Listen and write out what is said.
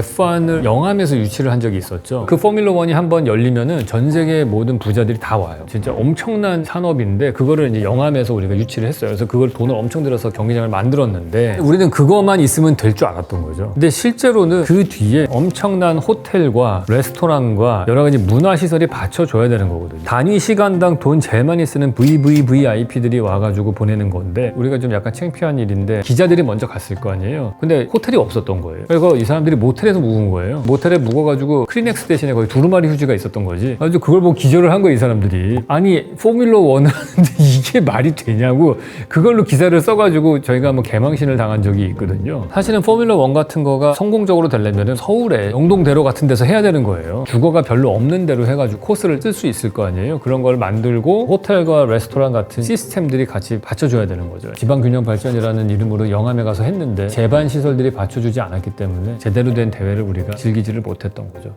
F1을 영암에서 유치를 한 적이 있었죠. 그 포뮬러 1이 한번 열리면은 전 세계 모든 부자들이 다 와요. 진짜 엄청난 산업인데 그거를 이제 영암에서 우리가 유치를 했어요. 그래서 그걸 돈을 엄청 들여서 경기장을 만들었는데 우리는 그것만 있으면 될 줄 알았던 거죠. 근데 실제로는 그 뒤에 엄청난 호텔과 레스토랑과 여러 가지 문화 시설이 받쳐줘야 되는 거거든요. 단위 시간당 돈 제일 많이 쓰는 VVVIP들이 와가지고 보내는 건데 우리가 좀 약간 창피한 일인데 기자들이 먼저 갔을 거 아니에요. 근데 호텔이 없었던 거예요. 그래서 이 사람들이 모텔 에서 묵은 거예요. 모텔에 묵어가지고 크리넥스 대신에 거기 두루마리 휴지가 있었던 거지. 아주 그걸 보고 기절을 한 거예요, 이 사람들이. 아니 포뮬러 원을 하는데 이게 말이 되냐고 그걸로 기사를 써가지고 저희가 한번 개망신을 당한 적이 있거든요. 사실은 포뮬러 원 같은 거가 성공적으로 되려면 서울에 영동대로 같은 데서 해야 되는 거예요. 주거가 별로 없는 데로 해가지고 코스를 쓸 수 있을 거 아니에요. 그런 걸 만들고 호텔과 레스토랑 같은 시스템들이 같이 받쳐줘야 되는 거죠. 지방균형 발전이라는 이름으로 영암에 가서 했는데 제반 시설들이 받쳐주지 않았기 때문에 제대로 된 대회를 우리가 즐기지를 못했던 거죠.